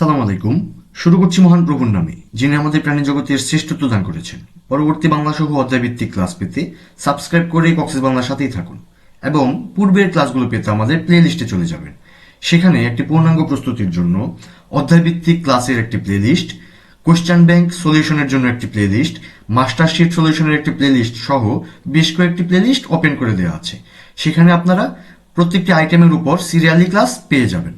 সালাম আলাইকুম। শুরু করছি মহান প্রভুর নামে, যিনি আমাদের প্রাণী জগতের শ্রেষ্ঠত্ব দান করেছেন। পরবর্তী বাংলা সহ অধ্যায়ভিত্তিক ক্লাস পেতে সাবস্ক্রাইব করে কক্সেস বাংলার সাথেই থাকুন এবং পূর্বের ক্লাসগুলো পেতে আমাদের প্লে লিস্টে চলে যাবেন। সেখানে একটি পূর্ণাঙ্গ প্রস্তুতির জন্য অধ্যায়ভিত্তিক ক্লাসের একটি প্লে লিস্ট কোয়েশ্চান ব্যাংক সলিউশনের জন্য একটি প্লে লিস্ট মাস্টারশিট সলিউশনের একটি প্লে লিস্ট সহ বেশ কয়েকটি প্লে লিস্ট ওপেন করে দেওয়া আছে। সেখানে আপনারা প্রত্যেকটি আইটেমের উপর সিরিয়ালি ক্লাস পেয়ে যাবেন।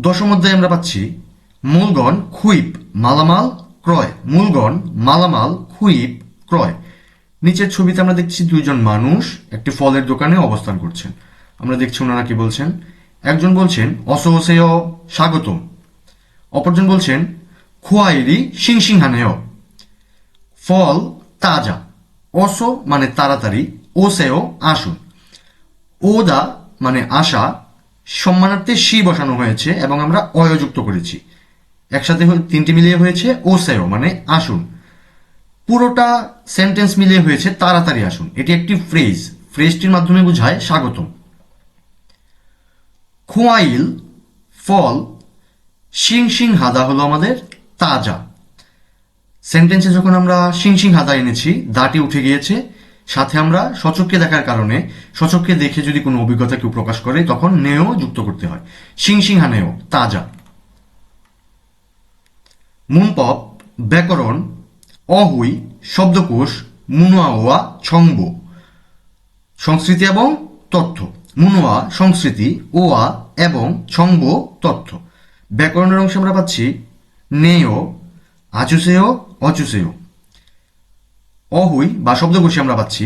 দশম অধ্যায়ে আমরা পাচ্ছি, মূলগণ, খুইপ, মালামাল, ক্রয়। মূলগণ, মালামাল, খুইপ, ক্রয়। নিচের ছবিতে আমরা দেখছি দুইজন মানুষ একটি ফলের দোকানে অবস্থান করছেন। আমরা দেখছি ওনারা কি বলছেন? একজন বলছেন, অসহসেয়, স্বাগতম। অপরজন বলছেন, খোয়াইরি সিংসিংহানেয়। ফল তাজা। অস মানে তাড়াতাড়ি। ওসেও আসুন। ওদা মানে আশা। সম্মানার্থে সি বসানো হয়েছে এবং আমরা অয়যুক্ত করেছি। একসাথে তিনটি মিলিয়ে হয়েছে ওসেও মানে আসুন। পুরোটা সেন্টেন্স মিলিয়ে হয়েছে তাড়াতাড়ি আসুন। এটি একটি ফ্রেজ। ফ্রেজটির মাধ্যমে বোঝায় স্বাগতম। খোয়াইল, ফল, শিং শিং হাদা হলো আমাদের তাজা। সেন্টেন্সে যখন আমরা শিং শিং হাদা এনেছি, দাটি উঠে গিয়েছে সাথে আমরা সচককে দেখার কারণে, সচককে দেখে যদি কোনো অভিজ্ঞতা কেউ প্রকাশ করে, তখন নেও যুক্ত করতে হয়। শিং হানেও তাজা। মুনপপ, ব্যাকরণ, অহুই, শব্দকোষ মুনুয়াওয়া ছংব। সংস্কৃতি এবং তথ্য। মুনোয়া, সংস্কৃতি, ওয়া এবং ছংব, তথ্য। ব্যাকরণের অংশে আমরা পাচ্ছি নেয় আচুসেয় অচুসেয় অহুই বা শব্দকোষে আমরা পাচ্ছি।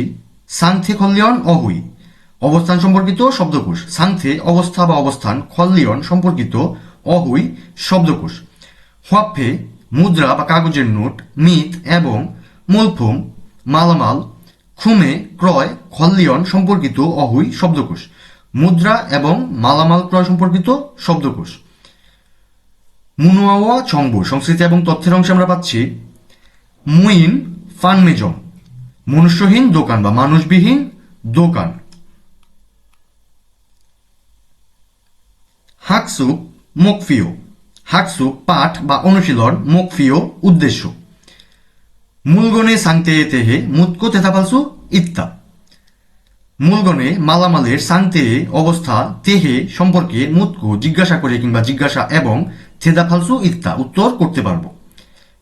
সাংথে খল্লিয়ন অহুই। অবস্থান সম্পর্কিত শব্দকোষ। সাংথে অবস্থা বা অবস্থান খল্লিয়ন সম্পর্কিত অহুই শব্দকোষ। হোয়াপ্পে, মুদ্রা বা কাগজের নোট মিত এবং মূলফুম, মালামাল খুমে ক্রয়, খল্লিয়ন সম্পর্কিত অহুই শব্দকোষ। মুদ্রা এবং মালামাল ক্রয় সম্পর্কিত শব্দকোষ। মুনুয়াওয়া ছংব, সংস্কৃতি এবং তথ্যের অংশে আমরা পাচ্ছি। মুইন ফানমেজম। মনুষ্যহীন দোকান বা মানুষবিহীন দোকান। হাকসুপ মুকফিও। হাকসুপ পাঠ বা অনুশীলন, মুকফিও, উদ্দেশ্য। মূলগণে সাংতে তেহে মুতকো তেথাপালসু ইত্তা। মূলগণে মালামালের সাংতে অবস্থা তেহে সম্পর্কে মুতকো জিজ্ঞাসা করে কিংবা জিজ্ঞাসা এবং থেদা ফালসু ইত্তা, উত্তর করতে পারব।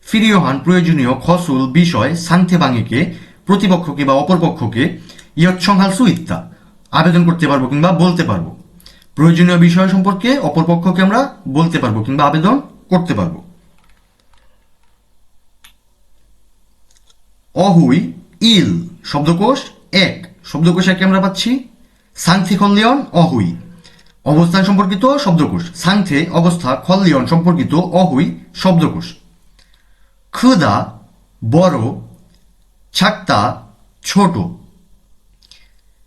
ফিরিয়হান প্রয়োজনীয় খসুল বিষয় সাংথে বাঙিকে প্রতিপক্ষকে বা অপরপক্ষকে ইয়ৎসংহালসু ইত্তা আবেদন করতে পারব কিংবা বলতে পারব। প্রয়োজনীয় বিষয় সম্পর্কে অপরপক্ষকে আমরা বলতে পারব কিংবা আবেদন করতে পারব। অহুই, ইল, শব্দকোষ, এক। শব্দকোষ একে আমরা পাচ্ছি সাংথে খল্লিয়ন অহুই। অবস্থান সম্পর্কিত শব্দকোষ। সাংথে অবস্থা খল্লিয়ন সম্পর্কিত অহুই শব্দকোষ। ক্ষুদা বড়, ছাক্তা ছোট।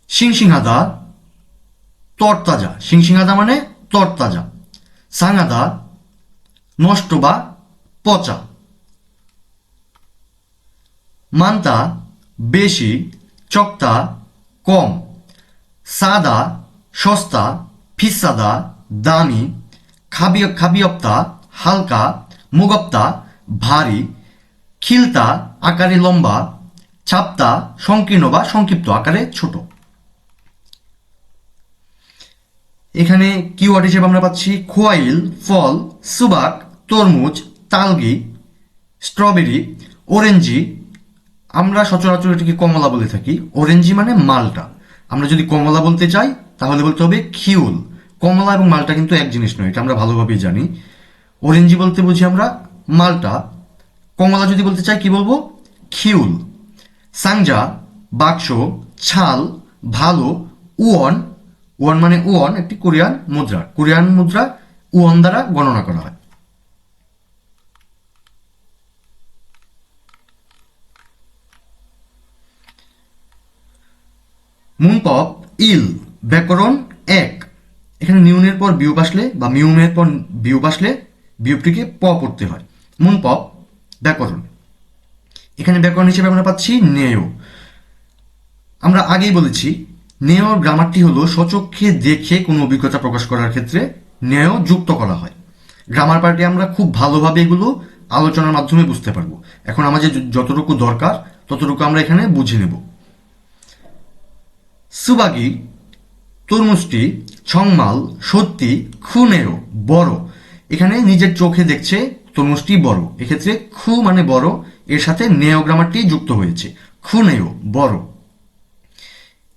সিংসিংহাদা তরতাজা। সিংসিংহাদা মানে তরতাজা। সাংহাদা নষ্ট বা পচা। মান্তা বেশি, চক্তা কম। সাদা সস্তা, ফিসাদা দামি। খাবি খাবিয়প্তা হালকা, মুগপ্তা ভারী। খিলতা আকারে লম্বা ছাপ্তা সংকীর্ণ বা সংক্ষিপ্ত আকারে ছোট। এখানে কিওয়ার্ড হিসেবে আমরা পাচ্ছি খোয়াইল, ফল, সুবাক, তরমুজ, তালগি, স্ট্রবেরি, অরেঞ্জি। আমরা সচরাচর এটাকে কমলা বলে থাকি। অরেঞ্জি মানে মালটা। আমরা যদি কমলা বলতে চাই, তাহলে বলতে হবে খিউল। কমলা এবং মালটা কিন্তু এক জিনিস নয়, এটা আমরা ভালোভাবেই জানি। অরেঞ্জি বলতে বুঝি আমরা মালটা। কমলা যদি বলতে চাই, কি বলব? খিউল। সাংজা, বাক্স, ছাল, ভালো, উয়ন। উয়ন মানে উয়ন, একটি কোরিয়ান মুদ্রা। কোরিয়ান মুদ্রা উয়ন দ্বারা গণনা করা হয়। মুনপপ ইল, ব্যাকরণ এক। এখানে নিউনের পর বিয়োগ আসলে বা মিউনের পর বিয়োগ আসলে বিয়োগটিকে প পড়তে হয়। মুনপপ ব্যাকরণ এখানে ব্যাকরণ হিসেবে আমরা পাচ্ছি নেয় আমরা আগেই বলেছি নেয় গ্রামারটি হলো সচক্ষে দেখে কোনো অভিজ্ঞতা প্রকাশ করার ক্ষেত্রে নেয় যুক্ত করা হয়। গ্রামার পার্টি আমরা খুব ভালোভাবে এগুলো আলোচনার মাধ্যমে বুঝতে পারব। এখন আমাদের যতটুকু দরকার, ততটুকু আমরা এখানে বুঝে নেব। সুবাগি, তরমুজটি, ছংমাল, সত্যি খুনেরও বড়, এখানে নিজের চোখে দেখছে তরমুজটি বড়। এক্ষেত্রে খু মানে বড়, এর সাথে নেও গ্রামারটি যুক্ত হয়েছে। খুনেও বড়।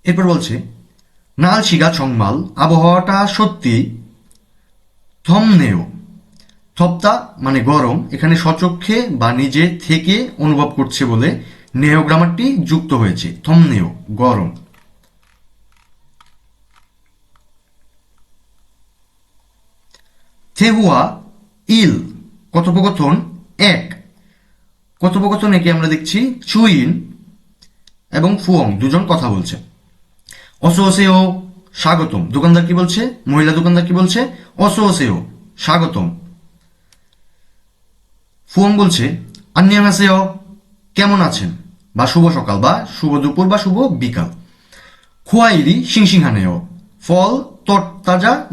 এরপর বলছে নালশিগা ছংমাল আবহাওয়াটা সত্যি। থমনেও থপ্তা মানে গরম, এখানে সচক্ষে বা নিজে থেকে অনুভব করছে বলে নেও গ্রামারটি যুক্ত হয়েছে। থমনেও গরম। থেহুয়া, ইল। কথোপকথন এক। কথোপকথন একে আমরা দেখছি? চুইন এবং ফুয়ং, দুজন কথা বলছে। অসোসেও স্বাগতম। দোকানদার কি বলছে? মহিলা দোকানদার কি বলছে? অসোসেও স্বাগতম। ফুয়ং বলছে আন্নিয়ামাসেও কেমন আছেন? বা শুভ সকাল, বা শুভ দুপুর, বা শুভ বিকাল। খোয়াইরি সিংসিংহানেও ফল, তরতাজা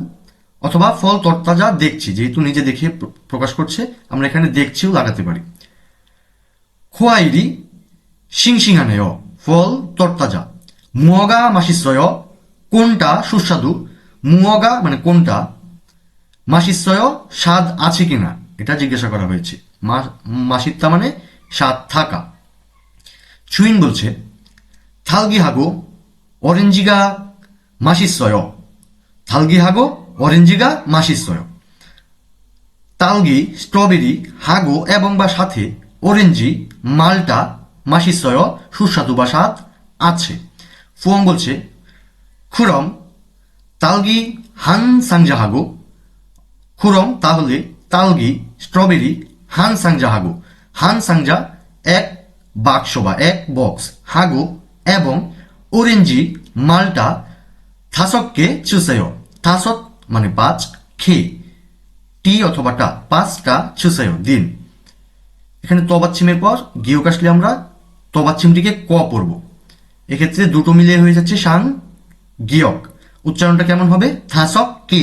অথবা ফল তরতাজা দেখছি, যেহেতু নিজে দেখে প্রকাশ করছে, আমরা এখানে দেখছিও লাগাতে পারি। খোয়াইরি সিংসিংহানেয়, ফল তরতাজা। মুয়গা মাসিশ্রয়, কোনটা সুস্বাদু? মুয়গা মানে কোনটা? মাসিশ্রয়, স্বাদ আছে কিনা? এটা জিজ্ঞাসা করা হয়েছে। মাসিত্তা মানে স্বাদ থাকা। চুইন বলছে থালগি হাগো অরেঞ্জিগা মাসিশ্রয় থালগি হাগো 오렌지가 맛있어요. 달기하고 오렌지가 맛있어요. 딸기, স্ট্রবেরি হাগো এবং বা সাথে অরেঞ্জি মালটা 맛있어요. সুস্বাদু বা স্বাদ আছে ফুয়ং বলছে খুরম তালগি হান সাংজাহাগো খুরম তাহলে তালগি স্ট্রবেরি হান সাংজাহাগো হান সাংজা এক বাক্স বা এক বক্স হাগো এবং অরেঞ্জি মালটা থাসককে চুষেয় থাসক মানে পাঁচ, খে। টি অথবা টা পাঁচটা চুষেয় দিন। এখানে তবাচ্ছিমের পর গিয়ক আসলে আমরা তবাচ্ছিমটিকে ক পড়ব। এক্ষেত্রে দুটো মিলে হয়ে যাচ্ছে সাং গিয়ক। উচ্চারণটা কেমন হবে? থাসক কে।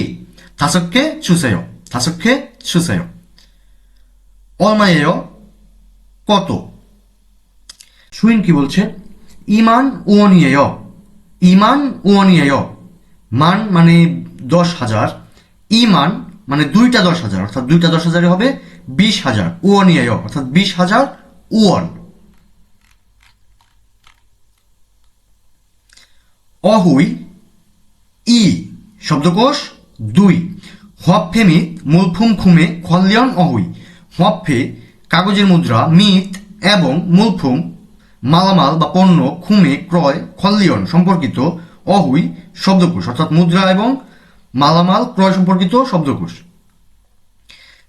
থাসককে চুষেয় থাসককে চুষেয় অলমায়েয় কত? সুইন কি বলছে? ইমান উয়নিয়েয় ইমান উয়নিয়েয় মান মানে দশ হাজার, ইমান মানে দুইটা দশ হাজার, অর্থাৎ দুইটা দশ হাজারে হবে বিশ হাজার উয়নিয়েয় অর্থাৎ বিশ হাজার ওয়ান অহুই, ই, শব্দকোষ, দুই। হপফে মিত মূলফুম খুমে খল্লিয়ন অহুই। হপফে, কাগজের মুদ্রা মিত এবং মূলফুম, মালামাল বা পণ্য, খুমে, ক্রয় খল্লিয়ন সম্পর্কিত অহুই শব্দকোষ, অর্থাৎ মুদ্রা এবং মালামাল ক্রয় সম্পর্কিত শব্দকোষ।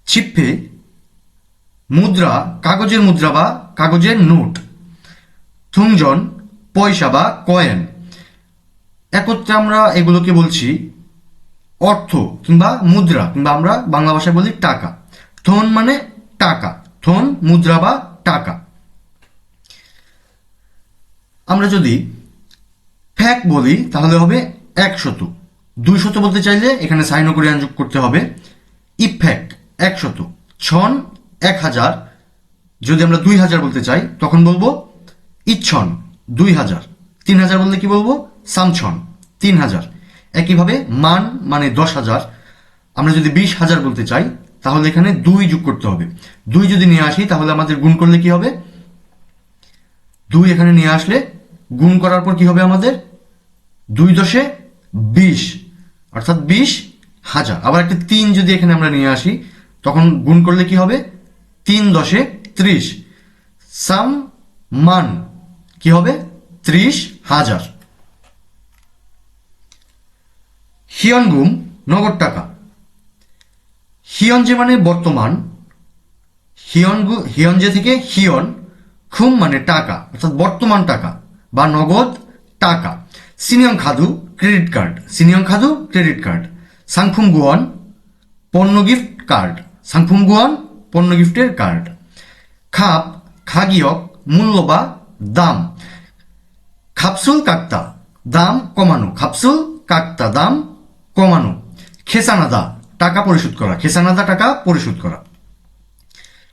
ছিপ্পে মুদ্রা, কাগজের মুদ্রা বা কাগজের নোট। থুংজন পয়সা বা কয়েন। একত্রে আমরা এগুলোকে বলছি অর্থ কিংবা মুদ্রা কিংবা আমরা বাংলা ভাষায় বলি টাকা। থন মানে টাকা। থন, মুদ্রা বা টাকা। আমরা যদি ফ্যাক বলি তাহলে হবে একশত দুইশত বলতে চাইলে এখানে সাইন কোরিয়ান যোগ করতে হবে। ইফ্যাক একশত ছন, এক হাজার। যদি আমরা দুই হাজার বলতে চাই, তখন বলব ইচ্ছন, দুই হাজার। তিন হাজার বললে কি বলব? সামছন, তিন হাজার। একইভাবে মান মানে দশ হাজার। আমরা যদি বিশ হাজার বলতে চাই, তাহলে এখানে দুই যোগ করতে হবে। দুই যদি নিয়ে আসি, তাহলে আমাদের গুণ করলে কি হবে? দুই এখানে নিয়ে আসলে গুণ করার পর কি হবে আমাদের? দুই দশে বিশ। অর্থাৎ বিশ হাজার। আবার একটা তিন যদি এখানে আমরা নিয়ে আসি, তখন গুণ করলে কি হবে? তিন দশে ত্রিশ। সাম মান কি হবে? ত্রিশ হাজার। হিয়নগুম নগদ টাকা। হিয়নজে মানে বর্তমান হিয়নগু হিয়নজে থেকে হিয়ন, খুম মানে টাকা, অর্থাৎ বর্তমান টাকা বা নগদ টাকা। সিনিয়ং খাদু ক্রেডিট কার্ড। সিনিয়ং খাদু, ক্রেডিট কার্ড। সাংফুম গুয়ন, পণ্য গিফট কার্ড। সাংফুম গুয়ন, পণ্য গিফটের কার্ড। খাপ, খাগিয়ক, মূল্য বা দাম। খাপসুল, কাকতা। দাম কমানো। খাপসুল, কাকতা দাম কমানো। খেসানাদা টাকা পরিশোধ করা। খেসানাদা টাকা পরিশোধ করা।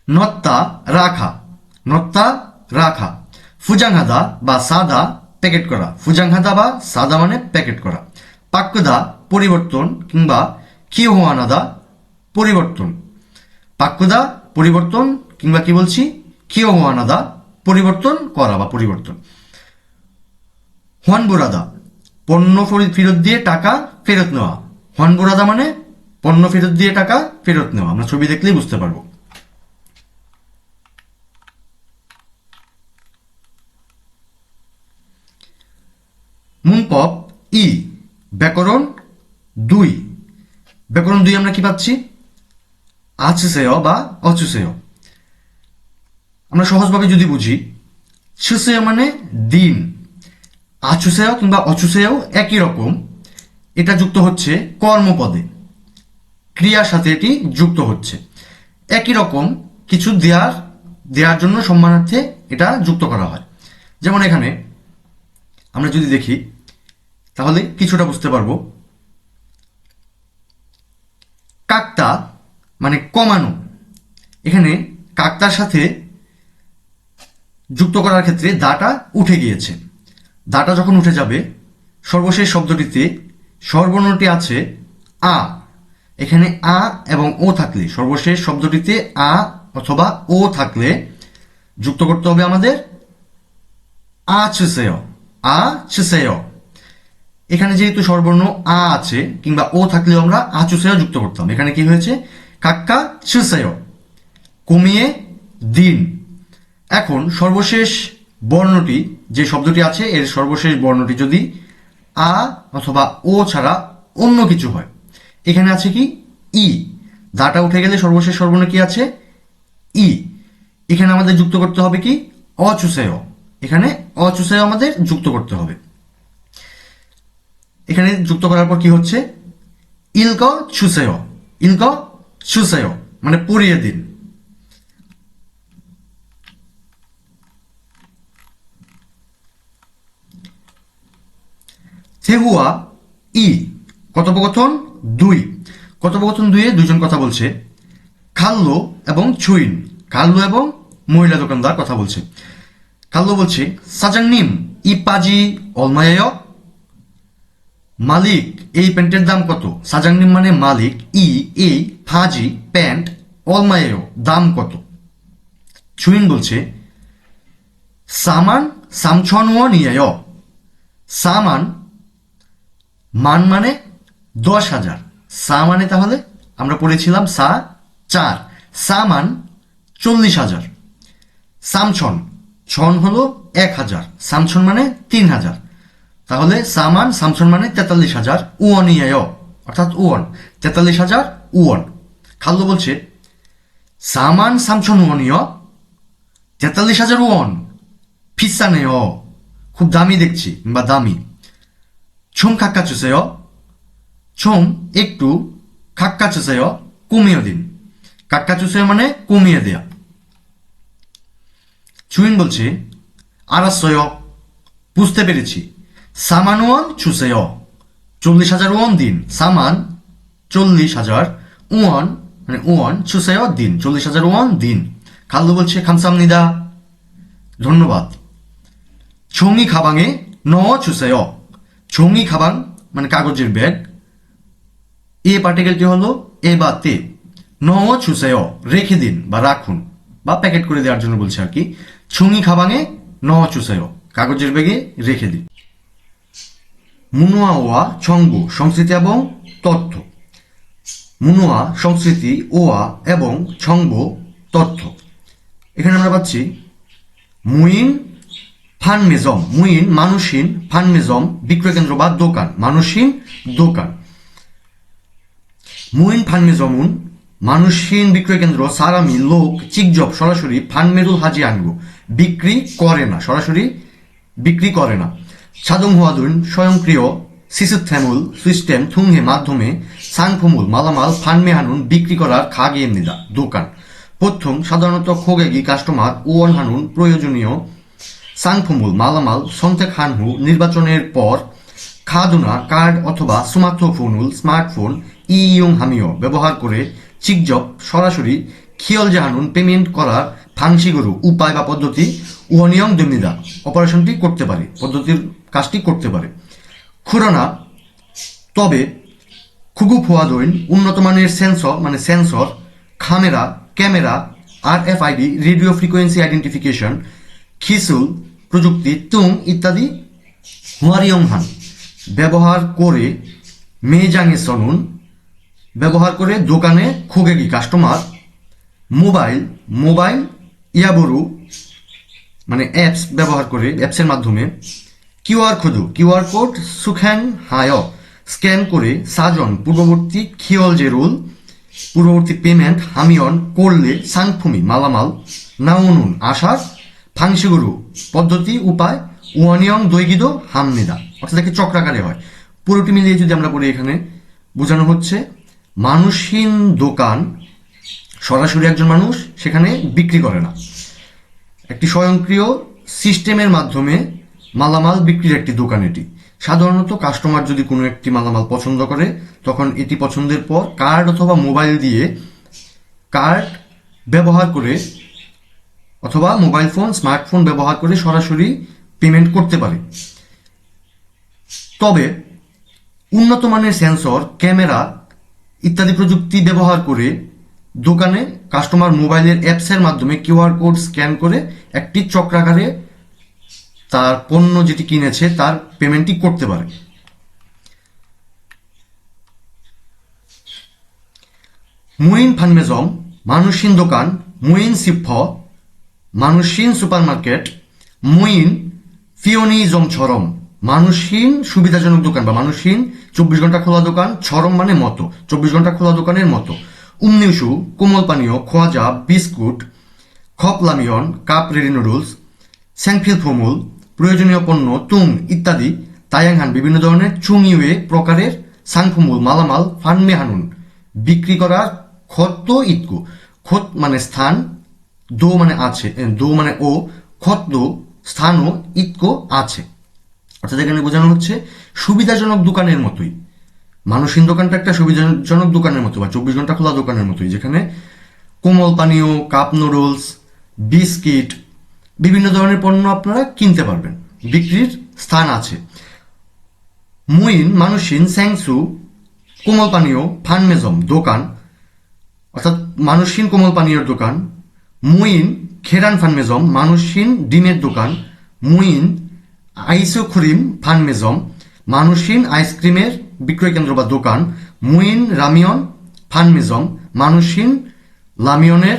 নত্তা, রাখা। নত্তা, রাখা। ফুজাংহাদা বা সাদা প্যাকেট করা। ফুজাংহাদা বা সাদা মানে প্যাকেট করা। পাক্যদা পরিবর্তন, কিংবা কিওহানাদা পরিবর্তন। পাক্যদা পরিবর্তন, কিংবা কি বলছি? কিওহানাদা পরিবর্তন করা বা পরিবর্তন। হুয়ানবুরাদা, পণ্য ফরি- ফেরত দিয়ে টাকা ফেরত নেওয়া। হুয়ানবুরাদা মানে পণ্য ফেরত দিয়ে টাকা ফেরত নেওয়া। আমরা ছবি দেখলেই বুঝতে পারব। মুনপপ ই। ব্যাকরণ, দুই। ব্যাকরণ দুই আমরা কি পাচ্ছি? আচুসেয় বা অচুসেয়। আমরা সহজভাবে যদি বুঝি, ছুসেয় মানে দিন। আচুসেয় কিংবা অচুসেয় একই রকম। এটা যুক্ত হচ্ছে কর্মপদে। ক্রিয়ার সাথে এটি যুক্ত হচ্ছে। একই রকম কিছু দেওয়ার দেওয়ার জন্য সম্মানার্থে এটা যুক্ত করা হয়। যেমন এখানে আমরা যদি দেখি তাহলে কিছুটা বুঝতে পারব। কাকতা মানে কমানো। এখানে কাকতার সাথে যুক্ত করার ক্ষেত্রে দাটা উঠে গিয়েছে। দাটা যখন উঠে যাবে, সর্বশেষ শব্দটিতে সর্বর্ণটি আছে আ। এখানে আ এবং ও থাকলে, সর্বশেষ শব্দটিতে আ অথবা ও থাকলে যুক্ত করতে হবে আমাদের আ চুসেয় আ চুসেয় এখানে যেহেতু সর্বর্ণ আ আছে, কিংবা ও থাকলেও আমরা আচুসেয় যুক্ত করতাম। এখানে কি হয়েছে? কাক্কা চুসেয় কমিয়ে দিন। এখন সর্বশেষ বর্ণটি, যে শব্দটি আছে, এর সর্বশেষ বর্ণটি যদি আ অথবা ও ছাড়া অন্য কিছু হয়, এখানে আছে কি? ই। দাটা উঠে গেলে সর্বশেষ সর্বর্ণ কি আছে? ই। এখানে আমাদের যুক্ত করতে হবে কি? অচুসেয় এখানে অচুসেয় আমাদের যুক্ত করতে হবে। এখানে যুক্ত করার পর কি হচ্ছে? ইলক ছুসেয় ইলক ছুসেয় মানে পরিয়ে দিন। থেহুয়া, ই, কথোপকথন দুই। কথোপকথন দুয়ে দুজন কথা বলছে। খাল্লো এবং ছুইন, খাল্লো এবং মহিলা দোকানদার কথা বলছে। খাল্লো বলছে, সাজাং নিম, ই পাজি অলমায় মালিক, এই প্যান্টের দাম কত? সাজাংনিম মানে মালিক, ই এই ফাজি, প্যান্ট অলমায়েও দাম কত? ছুইন বলছে, সামান সামছনও নিয়ে সামান, মান মানে দশ হাজার। সা মানে তাহলে, আমরা পড়েছিলাম সা চার। সামান চল্লিশ হাজার। সামছন, ছন হলো এক হাজার। সামছন মানে তিন হাজার। তাহলে সামান, সামসন মানে তেতাল্লিশ হাজার উয়নিয়ায় অর্থাৎ উয়ন তেতাল্লিশ হাজার উয়ন খাল্লো বলছে, সামান, সামসন উয়নীয় তেতাল্লিশ হাজার উয়ন অ খুব দামি দেখছি, বা দামি। ছোম খাক্কা অ ছুম একটু খাক্কা অ কমিয়ে দিন। কাক্কা চুষে মানে কমিয়ে দেয়া। চুইন বলছে আরাশ্রয় বুঝতে পেরেছি। সামান ওয়ান অ চল্লিশ হাজার ওয়ান দিন। সামান, চল্লিশ হাজার ওয়ান মানে ওয়ান, চুসে অ দিন। চল্লিশ হাজার ওয়ান দিন। খালদু বলছে, খামসাম নিদা। ধন্যবাদ। ছৌঙি খাবাঙে ন চুসে অ ছৌঙি খাবাং মানে কাগজের ব্যাগ। এ পার্টিকেলটি হলো এ বা তে। ন চুসে অ রেখে দিন বা রাখুন বা প্যাকেট করে দেওয়ার জন্য বলছে আর কি। ছুঙি খাবাঙে ন চুসে অ কাগজের ব্যাগে রেখে দিন। মুনুয়া ওয়া ছংবু সংস্কৃতি এবং তথ্য। মুনুয়া, সংস্কৃতি, ওয়া এবং ছঙ্গ, তথ্য। এখানে আমরা পাচ্ছি মুইন ফানমেজম, মুইন মানুষহীন ফানমেজম বিক্রয় কেন্দ্র বা দোকান, মানুষহীন দোকান। মুইন ফানমেজমুন মানুষহীন বিক্রয় কেন্দ্র সারামি, লোক, চিকজব, সরাসরি ফানমেরুল হাজি আনগো। বিক্রি করে না, সরাসরি বিক্রি করে না। সাদং হুয়াদুন স্বয়ংক্রিয় সিসুথ্যামুল সিস্টেম থুংহে মাধ্যমে সাংফুমুল মালামাল ফানমে হানুন বিক্রি করার খাগিয়ে নিদা, দোকান। প্রথম সাধারণত খোগেগি কাস্টমার ওয়ান হানুন প্রয়োজনীয় সাংফুমুল মালামাল সন্তেক হানহু নির্বাচনের পর খাদুনা কার্ড অথবা স্মার্টফোনুল স্মার্টফোন ই ইয়ং হামিও ব্যবহার করে চিকজব সরাসরি খিয়ল জাহানুন পেমেন্ট করার ফাংশিগরু উপায় বা পদ্ধতি উহনিয়ং দমিদা অপারেশনটি করতে পারে। পদ্ধতির কাজটি করতে পারে। খুরনা, তবে খুগু ফোয়াদইন উন্নত মানের সেন্সর মানে sensor, খামেরা, camera R F ID radio frequency identification, খিসুল প্রযুক্তি, তুং ইত্যাদি হুয়ারিয়ংহান। ব্যবহার করে মেজাঙে সনুন ব্যবহার করে দোকানে খুগেগি, কাস্টমার, মোবাইল মোবাইল, ইয়াবরু মানে অ্যাপস ব্যবহার করে, অ্যাপসের মাধ্যমে কিউআর খুদু কিউআর কোড সুখ্যাং হায় স্ক্যান করে সাজন পূর্ববর্তী খিয়ল যে রুল, পূর্ববর্তী পেমেন্ট, হামিয়ন করলে সাংফুমি, মালামাল নাউনুন আশার, ফাংশিগুরু, পদ্ধতি, উপায় ওয়ানিয়ং দৈগিদ, হামনিদা। অর্থাৎ একে চক্রাকারে হয়। পুরোটি মিলিয়ে যদি আমরা বলি এখানে, বোঝানো হচ্ছে, মানুষহীন দোকান, সরাসরি একজন মানুষ সেখানে বিক্রি করে না। একটি স্বয়ংক্রিয় সিস্টেমের মাধ্যমে মালামাল বিক্রির একটি দোকান এটি। সাধারণত কাস্টমার যদি কোনো একটি মালামাল পছন্দ করে, তখন এটি পছন্দের পর কার্ড অথবা মোবাইল দিয়ে কার্ড ব্যবহার করে অথবা মোবাইল ফোন, স্মার্টফোন ব্যবহার করে সরাসরি পেমেন্ট করতে পারে। তবে উন্নত মানের সেন্সর, ক্যামেরা ইত্যাদি প্রযুক্তি ব্যবহার করে দোকানে কাস্টমার মোবাইলের অ্যাপসের মাধ্যমে কিউআর কোড স্ক্যান করে একটি চক্রাকারে তার পণ্য যেটি কিনেছে, তার পেমেন্টটি করতে পারে। মুইন ফানমেজম মানুষহীন দোকান মুইন সিফ মানুষহীন সুপারমার্কেট, মুইন ফিওনি ফিওনিজম ছরম মানুষহীন সুবিধাজনক দোকান বা মানুষহীন চব্বিশ ঘণ্টা খোলা দোকান, ছরম মানে মতো, চব্বিশ ঘণ্টা খোলা দোকানের মতো। উমনিউসু কোমল পানীয় খোয়াজা বিস্কুট খপলামিয়ন কাপ রেডি নুডলস স্যাংফিল ফমুল প্রয়োজনীয় পণ্য তুং ইত্যাদি। তায়াংহান বিভিন্ন ধরনের চুংইউয়ে প্রকারের সাংফুমুল মালামাল, ফানমে হানুন বিক্রি করার খত্ত ইতকু। খত মানে স্থান, দো মানে আছে দো মানে ও খত্ত স্থানও ইতকো আছে। অর্থাৎ এখানে বোঝানো হচ্ছে সুবিধাজনক দোকানের মতোই। মানুষহীন দোকানটা একটা সুবিধাজনক দোকানের মতো বা চব্বিশ ঘণ্টা খোলা দোকানের মতোই, যেখানে কোমল পানীয়, কাপ নুডলস, বিস্কিট বিভিন্ন ধরনের পণ্য আপনারা কিনতে পারবেন। বিক্রির স্থান আছে। মুইন, মানুষহীন, স্যাংসু, কোমল পানীয়, ফানমেজম, দোকান, অর্থাৎ মানুষহীন, কোমল পানীয়ের দোকান। মুইন খেরান ফানমেজম, মানুষহীন, ডিমের দোকান। মুইন আইসোক্রিম ফানমেজম, মানুষহীন, আইসক্রিমের বিক্রয় কেন্দ্র বা দোকান। মুইন, রামিয়ন ফানমেজম, মানুষহীন, লামিয়নের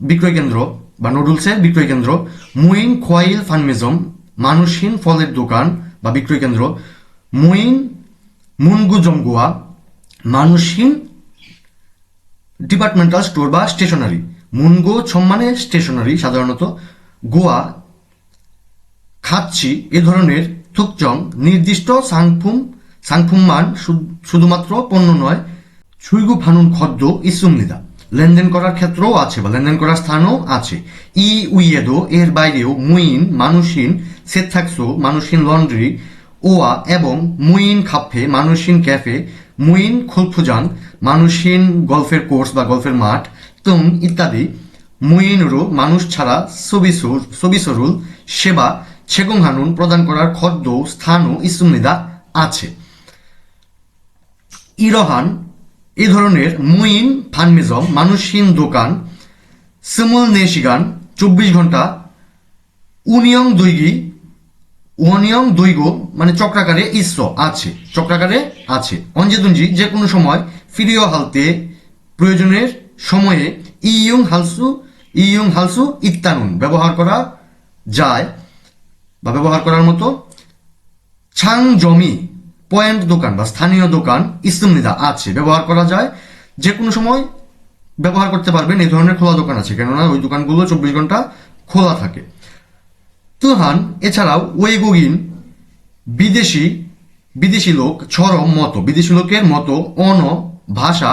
বিক্রয় কেন্দ্র। বা নুডলসের বিক্রয় কেন্দ্র, মুইন, খোয়াইল, ফানমেজম, মানুষহীন ফলের দোকান বা বিক্রয় কেন্দ্র, মুইন মুনগুজম গোয়া মানুষহীন ডিপার্টমেন্টাল স্টোর বা স্টেশনারি। মুনগো সম্মানে স্টেশনারি সাধারণত, গোয়া, খাচ্ছি, এ ধরনের থুকচং, নির্দিষ্ট সাংফুম, সাংফুমমান শুধুমাত্র পণ্য নয় সুইগু ফানুন খদ্দ ইসুমলিদা লেনদেন করার ক্ষেত্রও আছে বা লেনদেন করার স্থানও আছে। ই উইয়েদো, এর বাইরেও মুইন, মানুষিন সেথাক্সো মানুষিন লন্ড্রি, ওয়া এবং মুইন খাপ্ফে মানুষিন ক্যাফে, মুইন খোলফুজান, মানুষিন গল্ফের কোর্স বা গল্ফের মাঠ, তুং ইত্যাদি। মুইনরো মানুষ ছাড়া সবিসুর সবিসরুল, সেবা সেগুং হানুন প্রদান করার খদ্দ, স্থানও ইসুমনিদা আছে। ইরহান এ ধরনের মুইন ফানমিজম, মানুষহীন দোকান, সিমুল নেশিগান, চব্বিশ ঘণ্টা, উনিয়ং দৈগি ওয়ানিয়ং দৈগ মানে চক্রাকারে ইসর আছে, চক্রাকারে আছে। অঞ্জেদুঞ্জি যে কোনো সময় ফিরিও হালতে প্রয়োজনের সময়ে ইয়ং হালসু ইয়ং হালসু ইত্যানুন ব্যবহার করা যায়, বা ব্যবহার করার মতো। ছাং জমি পয়েন্ট দোকান বা স্থানীয় দোকান ইসলামনিদা আছে, ব্যবহার করা যায়। যে কোনো সময় ব্যবহার করতে পারবেন, এই ধরনের খোলা দোকান আছে, কেননা ওই দোকানগুলো চব্বিশ ঘণ্টা খোলা থাকে। তুহান এছাড়াও ওয়েগুগিন, বিদেশি বিদেশি লোক ছরম মতো, বিদেশি লোকের মতো, অন, ভাষা,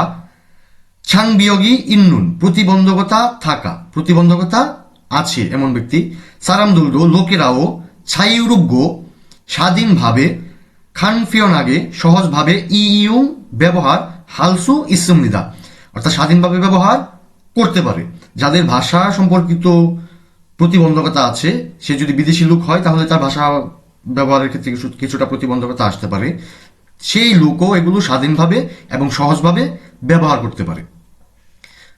ছাংবিয়োগী, ইন্নুন, প্রতিবন্ধকতা থাকা, প্রতিবন্ধকতা আছে এমন ব্যক্তি। সারামদুলডো লোকেরাও ছাইউরুগ্য স্বাধীনভাবে খানফিয়ন আগে সহজভাবে ইইউ ব্যবহার হালসু ইসমনিদা, অর্থাৎ স্বাধীনভাবে ব্যবহার করতে পারে। যাদের ভাষা সম্পর্কিত প্রতিবন্ধকতা আছে, সে যদি বিদেশি লোক হয়, তাহলে তার ভাষা ব্যবহারের ক্ষেত্রে কিছু কিছুটা প্রতিবন্ধকতা আসতে পারে। সেই লোকও এগুলো স্বাধীনভাবে এবং সহজভাবে ব্যবহার করতে পারে।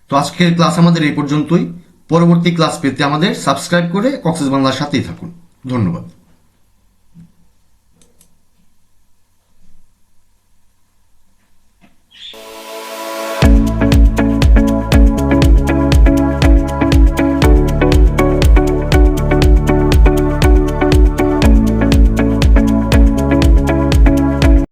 তো আজকের ক্লাস আমাদের এই পর্যন্তই। পরবর্তী ক্লাস পেতে আমাদের সাবস্ক্রাইব করে কক্সেস বাংলার সাথেই থাকুন। ধন্যবাদ।